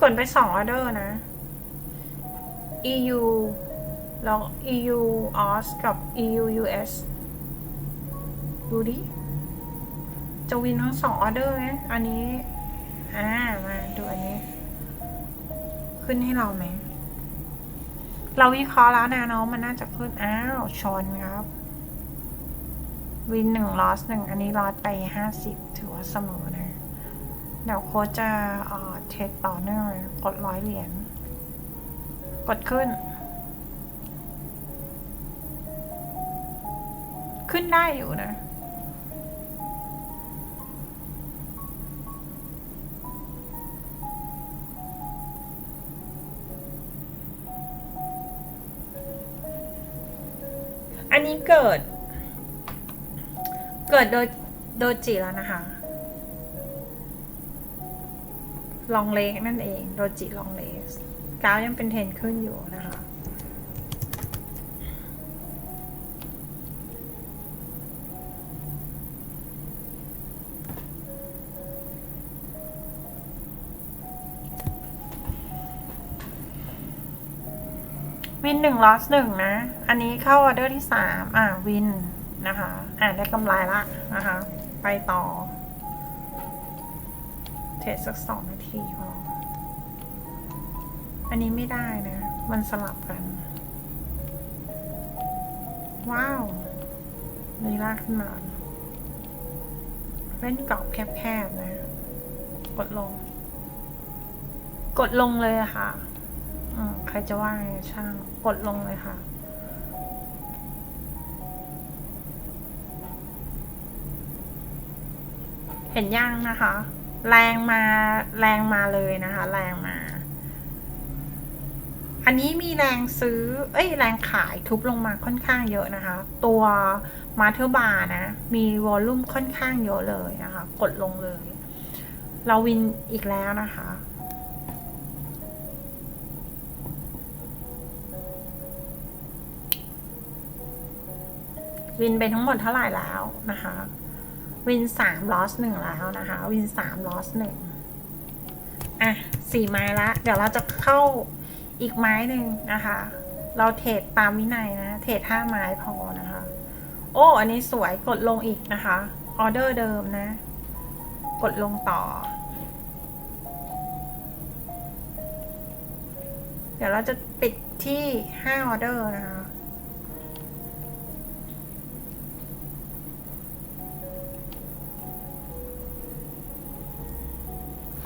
กดไปสองออเดอร์นะ EU แล้ว EU OS กับ EU US ดูดิ จะวินทั้งสองออเดอร์ไหมอันนี้ อ่า มาดูอันนี้ ขึ้นให้เราไหม เราวิเคราะห์แล้วแนวโน้มมันน่าจะขึ้น อ้าวชนครับ วินหนึ่งลอสหนึ่ง อันนี้ลอสไปห้าสิบถือว่าเสมอนะ เดี๋ยวโค้จะเอ่อเทสต่อเนื่องกดร้อยเหรียญ กดขึ้น ขึ้นได้อยู่นะอันนี้เกิด เกิดโดยโดจิแล้วนะคะ ลองเลกนั่นเองโดจิลองเลกกาฟยังเป็นเทรนขึ้นอยู่นะคะวินหนึ่งลอสหนึ่งนะ อันนี้เข้าออเดอร์ที่สามอ่าวินนะคะ อ่าได้กำไรละนะคะ ไปต่อ เทรดสักสองนาทีพอ อันนี้ไม่ได้นะ มันสลับกัน ว้าวเลยลากขึ้นมาเล่นกรอบแคบๆนะ กดลง กดลงเลยค่ะอืมใครจะว่าไงช่าง กดลงเลยค่ะเห็นย่างนะคะ แรงมาแรงมาเลยนะคะ แรงมา อันนี้มีแรงซื้อ เอ้ย แรงขายทุบลงมาค่อนข้างเยอะนะคะ ตัวมาเทอร์บาร์นะ มีวอลลุ่มค่อนข้างเยอะเลยนะคะ กดลงเลย เราวินอีกแล้วนะคะวินไปทั้งหมดเท่าไหร่แล้วนะคะ วินสามลอสหนึ่งแล้วนะคะ วินสามลอสหนึ่งอะสี่ไม้ละ เดี๋ยวเราจะเข้าอีกไม้หนึ่งนะคะ เราเทรดตามวินัยนะ เทรดห้าไม้พอนะคะ โอ้ อันนี้สวยกดลงอีกนะคะ ออเดอร์เดิมนะ กดลงต่อ เดี๋ยวเราจะปิดที่ห้าออเดอร์นะคะ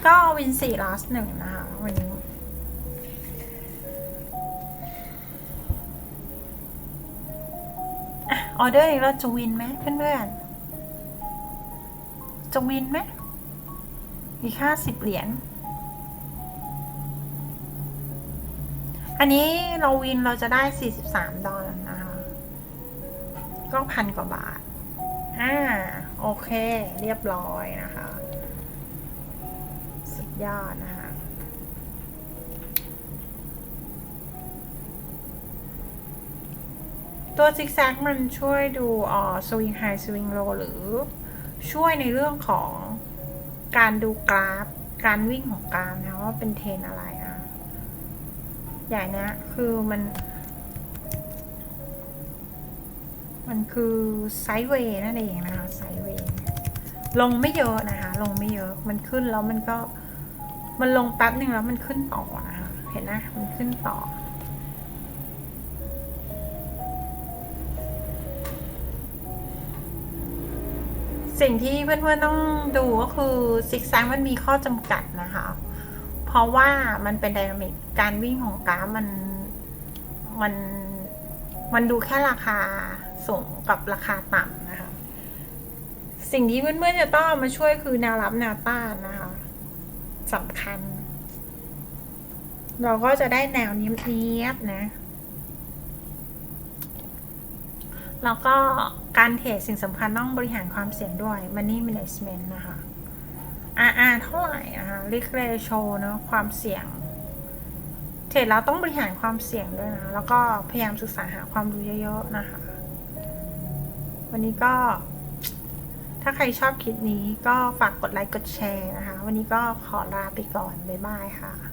ก็วินสี่ลอสหนึ่งนะคะวันนี้ออเดอร์นี้เราจะวินไหมเพื่อนๆจะวินไหมอีกห้าสิบเหรียญ อันนี้เราวินเราจะได้43ดอลลาร์นะคะ ก็พันกว่าบาท อ่า โอเค เรียบร้อยนะคะ ยอดนะคะตัวซิกแซกมันช่วยดูอ่อสวิงไฮสวิงโลหรือช่วยในเรื่องของการดูกราฟ การวิ่งของกราฟนะว่าเป็นเทรนอะไรนะใหญ่นะคือมัน มันคือไซด์เวย์นั่นเองนะคะไซด์เวย์ลงไม่เยอะนะคะ ลงไม่เยอะมันขึ้นแล้วมันก็ มันลงแป๊บหนึ่งแล้วมันขึ้นต่อนะคะเห็นนะมันขึ้นต่อ สิ่งที่เพื่อนๆต้องดูก็คือซิกแซกมันมีข้อจำกัดนะคะ เพราะว่ามันเป็นไดนามิกการวิ่งของกราฟมันมันมันดูแค่ราคาสูงกับราคาต่ำนะคะ สิ่งที่เพื่อนๆจะต้องมาช่วยคือแนวรับแนวต้านนะคะ สำคัญ เราก็จะได้แนวเนี้ยบๆนะ แล้วก็การเทรดสิ่งสำคัญต้องบริหารความเสี่ยงด้วย Money Management นะคะ RR เท่าไหร่นะคะ Risk Ratio เนอะความเสี่ยงเทรดแล้วต้องบริหารความเสี่ยงด้วยนะ แล้วก็พยายามศึกษาหาความรู้เยอะๆนะคะ วันนี้ก็ ถ้าใครชอบคลิปนี้ก็ฝากกดไลค์กดแชร์นะคะ วันนี้ก็ขอลาไปก่อน บ๊ายบายค่ะ